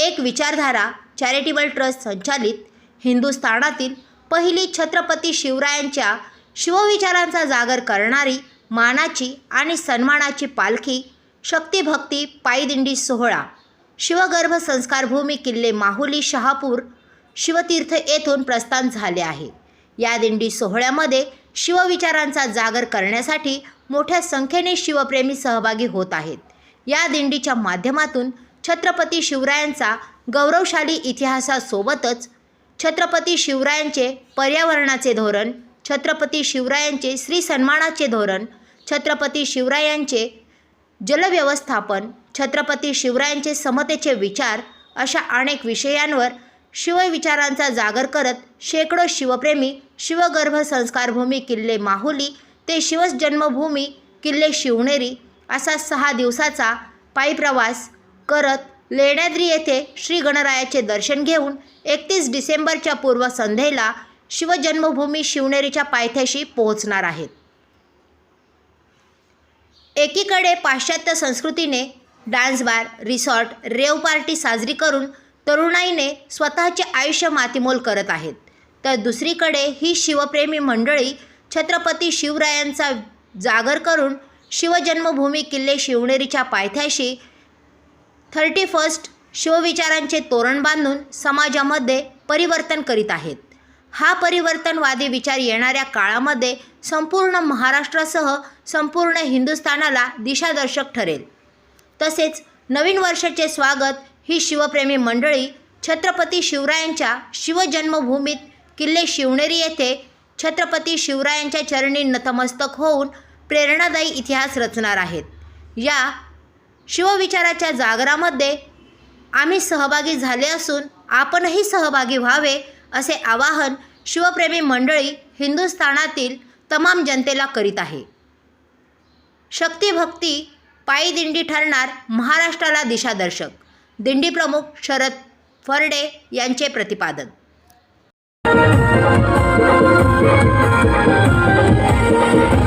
एक विचारधारा charitable trust संचालित हिंदुस्थानातील पहिली छत्रपती शिवरायांच्या शिवविचारांचा जागर करणारी मानाची आणि सन्मानाची पालखी शक्तिभक्ती पायदिंडी सोहळा शिवगर्भ संस्कारभूमी किल्ले माहुली शहापूर शिवतीर्थ येथून प्रस्थान झाले आहे. या दिंडी सोहळ्यामध्ये शिवविचारांचा जागर करण्यासाठी मोठ्या संख्येने शिवप्रेमी सहभागी होत आहेत. या दिंडीच्या माध्यमातून छत्रपती शिवरायांचा गौरवशाली इतिहासासोबतच छत्रपती शिवरायांचे पर्यावरणाचे धोरण छत्रपती शिवरायांचे श्री सन्मानाचे धोरण छत्रपती शिवरायांचे जलव्यवस्थापन छत्रपती शिवरायांचे समतेचे विचार अशा अनेक विषयांवर शिवविचारांचा जागर करत शेकडो शिवप्रेमी शिवगर्भ संस्कारभूमी किल्ले माहुली ते शिवजन्मभूमी किल्ले शिवनेरी असा सहा दिवसाचा पायी प्रवास करत लेण्याद्री येथे श्री गणरायाचे दर्शन घेऊन एकतीस डिसेंबरच्या पूर्वसंध्येला शिवजन्मभूमी शिवनेरीच्या पायथ्याशी पोहोचणार आहेत. एकीकडे पाश्चात्य संस्कृतीने dance bar resort rave party साजरी करून तरुणाईने स्वतःचे आयुष्य मातीमोल करत आहेत. तर दुसरीकडे ही शिवप्रेमी मंडळी छत्रपती शिवरायांचा जागर करून शिवजन्मभूमी किल्ले शिवनेरीच्या पायथ्याशी थर्टी फर्स्ट शिवविचारांचे तोरण बांधून समाजामध्ये परिवर्तन करीत आहेत. हा परिवर्तनवादी विचार येणाऱ्या काळामध्ये संपूर्ण महाराष्ट्रासह संपूर्ण हिंदुस्थानाला दिशादर्शक ठरेल. तसेच नवीन वर्षाचे स्वागत ही शिवप्रेमी मंडळी छत्रपती शिवरायांच्या शिवजन्मभूमीत किल्ले शिवनेरी येथे छत्रपती शिवरायांच्या चरणी नतमस्तक होऊन प्रेरणादायी इतिहास रचणार आहेत. या शिवविचाराच्या जागरामध्ये आम्ही सहभागी झाले असून आपणही सहभागी व्हावे असे आवाहन शिवप्रेमी मंडळी हिंदुस्थानातील तमाम जनतेला करीत आहे. शक्तिभक्ती पायी दिंडी ठरणार महाराष्ट्राला दिशादर्शक. दिंडी प्रमुख शरद फरडे यांचे प्रतिपादन. Thank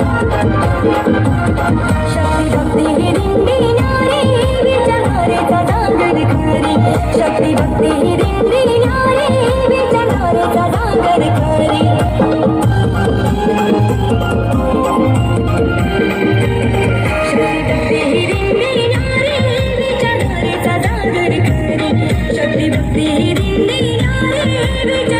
you. Baby,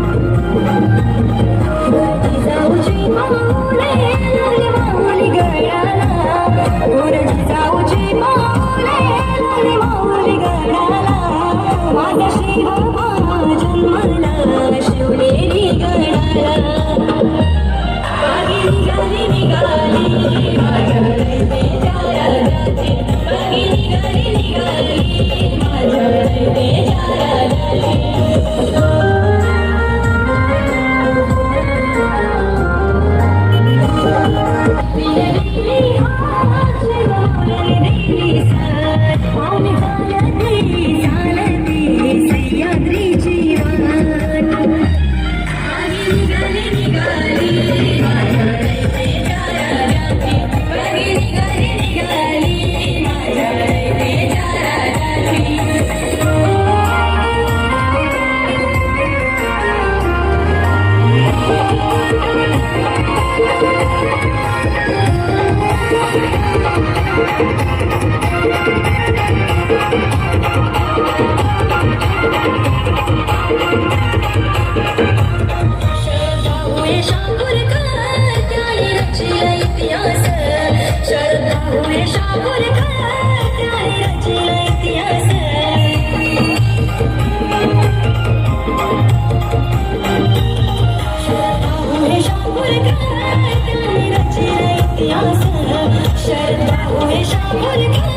त्याने रचिला इतिहास शरद बाबू हे शाहूर